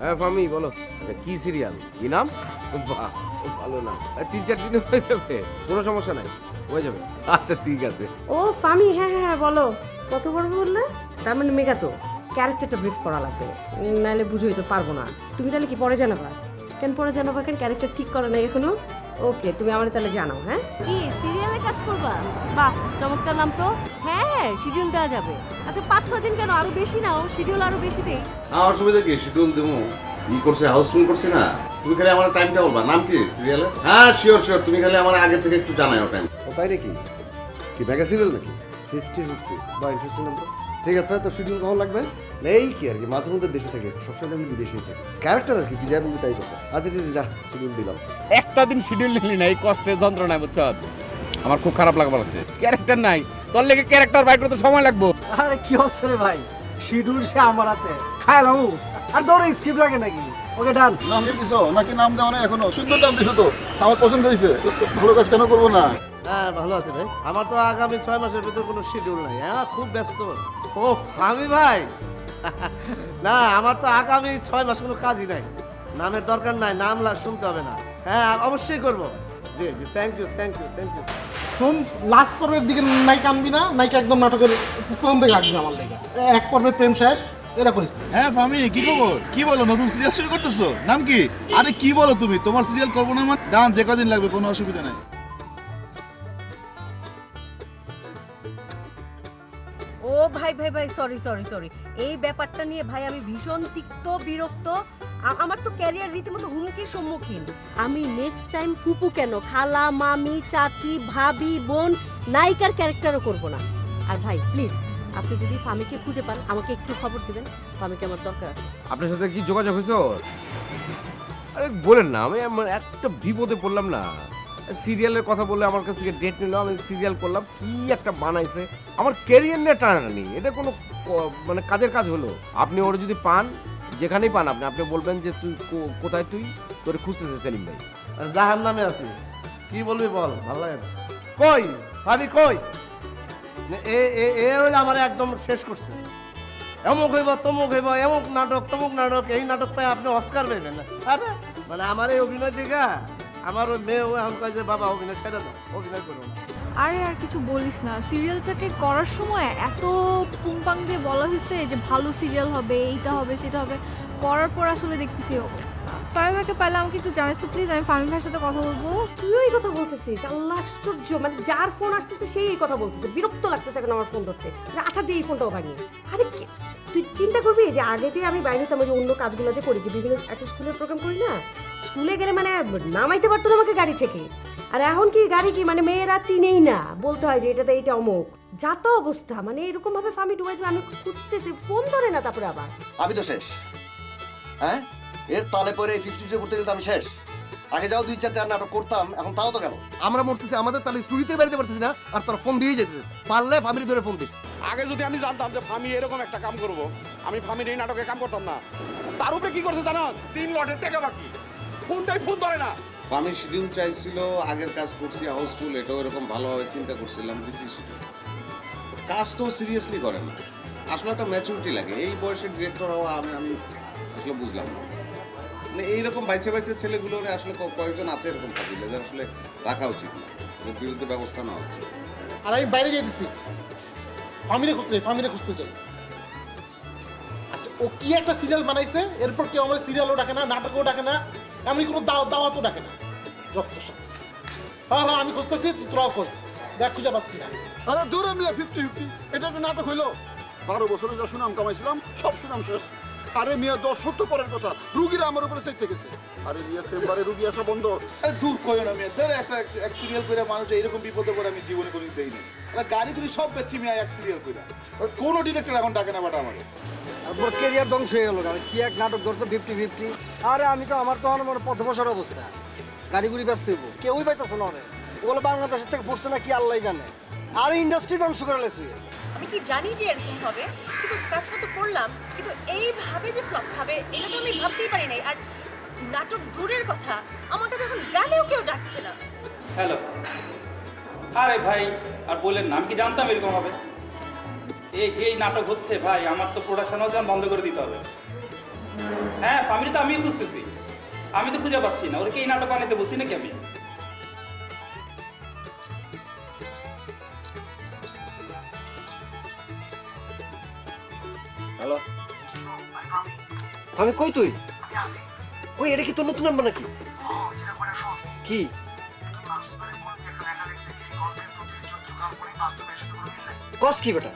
হ্যাঁ ফামি, বলো। আচ্ছা কি সিরিয়াল কি নাম? বাহ, ভালো নাম। তিন চার দিনে হয়ে যাবে। কোনো সমস্যা নাই। হয়ে যাবে। আচ্ছা ঠিক আছে। ও, ফামি হ্যাঁ হ্যাঁ হ্যাঁ বলো। কত বড় বললে? তার মানে মেগা তো। ক্যারেক্টারটা ব্রিফ করা লাগবে। নাহলে বুঝোই তো, পারব না। তুমি তাহলে কি পরে জানাবা? কেন পরে জানাবা? কেন ক্যারেক্টার ঠিক করে নাই এখনও? ওকে তুমি আমার তাহলে জানাও হ্যাঁ? কি সিরিয়ালে কাজ করবা? বাহ চমৎকার নাম তো। হ্যাঁ হ্যাঁ শিডিউল দেওয়া যাবে। আচ্ছা পাঁচ ছ দিন কেন? আরও বেশি নাও শিডিউল আরও বেশি দেই। না অসুবিধা কি? শিডিউল দেবো। ই করছে হাউসফুল করছে না? তুমি খালি আমার টাইমটা বলবা। নাম কি সিরিয়ালে হ্যাঁ শিওর শিওর তুমি খালি আমার আগে থেকে একটু জানাও টাইম ও তাই নাকি? কি মেগা সিরিয়াল নাকি? ফিফটি ফিফটি বা ইন্টারেস্টিং নাম্বার ঠিক আছে তো শিডিউল কখন লাগবে? এই কি আর কি মাঝে মধ্যে দেশে থাকে সবসময় আমি বিদেশেই থাকি। ক্যারেক্টার আর কি কি যাই বলবি তাই করতে আচ্ছা ঠিক আছে যা শিডিউল দিলাম। একটা দিন শিডিউল নিলি না এই কষ্টের যন্ত্রণায় বুঝছ? আমার খুব খারাপ লাগবার আছে। ক্যারেক্টার নাই। তোর লেগে ক্যারেক্টার বাইর করতে সময় লাগবো। আরে কি হচ্ছে রে ভাই? শিডিউল সে আমার হাতে। খাইলাম আর দৌড়ে স্ক্রিপ্ট লাগে নাকি? ওকে ডান। নাম দিছো? নাকি নাম দেওয়া না এখনও? সুন্দর নাম দিছো তো। আমার পছন্দ হয়েছে ভালো কাজ কেন করব না? হ্যাঁ ভালো আছে ভাই। আমার তো আগামী ছয় মাসের ভিতর কোনো শিডিউল নাই। হ্যাঁ খুব ব্যস্ত। ও আমি ভাই। না আমার তো আগামী ছয় মাস কোনো কাজই নাই। নামের দরকার নাই নাম শুনতে হবে না। হ্যাঁ অবশ্যই করব। জি জি thank you thank you thank you শোন লাস্ট পর্বের দিকে নায়িকা আনবি না নায়িকা একদম নাটকের প্রথম থেকে না আমার লেগে। এক পর্বে প্রেম শেষ এরা করিস হ্যাঁ ফামি কি খবর? কি বলো নতুন সিরিয়াল শুরু করতেছো? নাম কি? আরে কি বলো তুমি? তোমার সিরিয়াল করব না আমার? ডান যে কদিন লাগবে কোনো অসুবিধা নাই। ভাই ভাই ভাই সরি সরি সরি এই ব্যাপারটা নিয়ে ভাই আমি ভীষণ তিক্ত, বিরক্ত। আমার তো ক্যারিয়ার রীতিমতো হুমকির সম্মুখীন। আমি নেক্সট টাইম ফুপু কেন? খালা, মামি, চাচি, ভাবি, বোন, নায়িকার ক্যারেক্টারও করব না। আর ভাই প্লিজ আপনি যদি ফামিকে খুঁজে পান, আমাকে একটু খবর দিবেন। ফামিকে আমার দরকার আছে। আপনার সাথে কি যোগাযোগ হয়েছে আরে বলেন না, আমি একটা বিপদে পড়লাম না। সিরিয়ালের কথা বললে আমার কাছ থেকে ডেট নিল আমি সিরিয়াল করলাম, কি একটা বানাইছে। আমার ক্যারিয়ার নিয়ে টানাটানি এটা কোনো মানে কাজের কাজ হলো। আপনি ওর যদি পান, যেখানেই পান আপনি আপনি বলবেন যে তুই কোথায় তুই? তোর খুঁজতেছে সেলিম ভাই। জাহান নামে আছি। কি বলবি বল, ভালো লাগে কই? ভাবি কই? এ এ হইলে আমার একদম শেষ করছে। এমুক হইব, তমুক হইব, এমুক নাটক, তমুক নাটক, এই নাটক পাই আপনি অস্কার পেবেন আরে মানে আমার এই অভিনয় দিঘা আমার ওই মেয়েও এখন কয় যে বাবা অভিনয় ছেড়ে দাও অভিনয় করো না। আরে আর কিছু বলিস না সিরিয়ালটাকে করার সময় এত পুংপাং দিয়ে বলা হয়েছে যে ভালো সিরিয়াল হবে এইটা হবে সেটা হবে। করার পর আসলে দেখতেছি এই অবস্থা। ফাহিমাকে পাইলে আমাকে একটু জানিস তো প্লিজ আমি ফাহিম ভাইয়ের সাথে কথা বলব। তুইও এই কথা বলতেছিস আল্লাহ আশ্চর্য মানে যার ফোন আসতেছে সেই এই কথা বলতেছে বিরক্ত লাগতেছে এখন আমার ফোন ধরতে। আচ্ছা দিয়ে এই ফোনটাও ভাঙি। আরে কি- তুই চিন্তা করবি যে আগে যে আমি বাইরে হতাম যে অন্য কাজগুলো যে করি যে বিভিন্ন একটা স্কুলের প্রোগ্রাম করি না স্কুলে গেলে মানে নামাইতে পারতো না আমাকে গাড়ি থেকে। আর এখন কি গাড়ি কি? মানে মেয়েরা চিনেই না। বলতে হয় যে এটাতে এইটা অমুক। যা তো অবস্থা। মানে এরকম ভাবে ফামি ডুবাই আমি খুঁজতেছি ফোন ধরে না তারপরে আবার। আমি তো শেষ। হ্যাঁ? এর তলে পরে এই ফিফটি করতে গেলে আমি শেষ। আগে যাও দুই চারটা নাটক করতাম এখন তাও তো গেল আমরা মরতেছি আমাদের তাহলে স্টুডিওতে বেরোতে পারতেছি না আর তোরা ফোন দিয়ে যেতেছে। পারলে ফামিলি ধরে ফোন দিস। আগে যদি আমি জানতাম যে ফামি এরকম একটা কাম করব আমি ফামির এই নাটকে কাম করতাম না। তার উপরে কি করছে জানো? তিন লটের টাকা বাকি। ফোন দেয় ফোন ধরে না। আমি শিডিউল চাইছিল আগের কাজ করছি হাউসফুল এটাও এরকম ভালোভাবে চিন্তা করছিলাম দিছি শিডিউল কাজ তো সিরিয়াসলি করে না। আসলে একটা ম্যাচুরিটি লাগে। এই বয়সে ডিরেক্টর হওয়া আমি আমি আসলে বুঝলাম না। মানে এইরকম বাইছে বাইছে ছেলেগুলোর আসলে কয়েকজন আছে এরকম থাকিলে যে আসলে রাখা উচিত না বিরুদ্ধে ব্যবস্থা নেওয়া উচিত। আর আমি বাইরে যাইতেছি। ফামিরে খুঁজতে ফামিরে খুঁজতে যাই। আচ্ছা ও কি একটা সিরিয়াল বানাইছে? এরপর কেউ আমার সিরিয়ালও ডাকে না নাটকও ডাকে না। এমনি কোনো দাও দাওয়াতও ডাকে না। যত সব। হ্যাঁ হ্যাঁ আমি খুঁজতেছি তুই তোরাও খোঁজ। দেখ খুঁজে পাস কিনা। আরে দূরে মিয়া ফিফটি ফিফটি এটা একটা নাটক হইল। বারো বছরে যা সুনাম কামাইছিলাম সব সুনাম শেষ। আরে মিয়া দশ সত্য পরের কথা। রুগীরা আমার উপরে চাইতে গেছে। আরে মিয়া চেম্বারে রুগী আসা বন্ধ। আরে দূর কইও না মিয়া। ধরে একটা এক সিরিয়াল করে মানুষ এরকম বিপদে পড়ে আমি জীবনে কোনোদিন দেইনি। আরে গাড়ি গুলি সব বেচছি মিয়া এক সিরিয়াল করে কোনো ডিরেক্টর এখন ডাকে না বাটা আমাকে। তারপর ক্যারিয়ার ধ্বংস হয়ে গেল কি এক নাটক ধরছে ফিফটি ফিফটি আরে আমি তো আমার তো আমার পথ বসার অবস্থা। গাড়ি গুড়ি ব্যস্ত হইব। কেউই পাইতেছে না ওরে। ওগুলো বাংলাদেশের থেকে পড়ছে না কি আল্লাহ জানে। আর ইন্ডাস্ট্রি ধ্বংস করে লেছে। আমি কি জানি যে এরকম হবে? কিন্তু কাজটা তো করলাম। কিন্তু এইভাবে যে ফ্লপ খাবে এটা তো আমি ভাবতেই পারি নাই। আর নাটক দূরের কথা আমাকে তো এখন গানেও কেউ ডাকছে না। হ্যালো। আরে ভাই আর বললেন না কি জানতাম এরকম হবে? এই এই নাটক হচ্ছে ভাই আমার তো প্রোডাকশনও যেন বন্ধ করে দিতে হবে। হ্যাঁ ফামিলি তো আমিও খুঁজতেছি। আমি তো খুঁজে পাচ্ছি না। ওরকে এই নাটক বানাইতে বলছি নাকি আমি? হ্যালো আমি কই তুই? কই এটা কি তোর নতুন নাম্বার নাকি? কি? কস কি বেটা?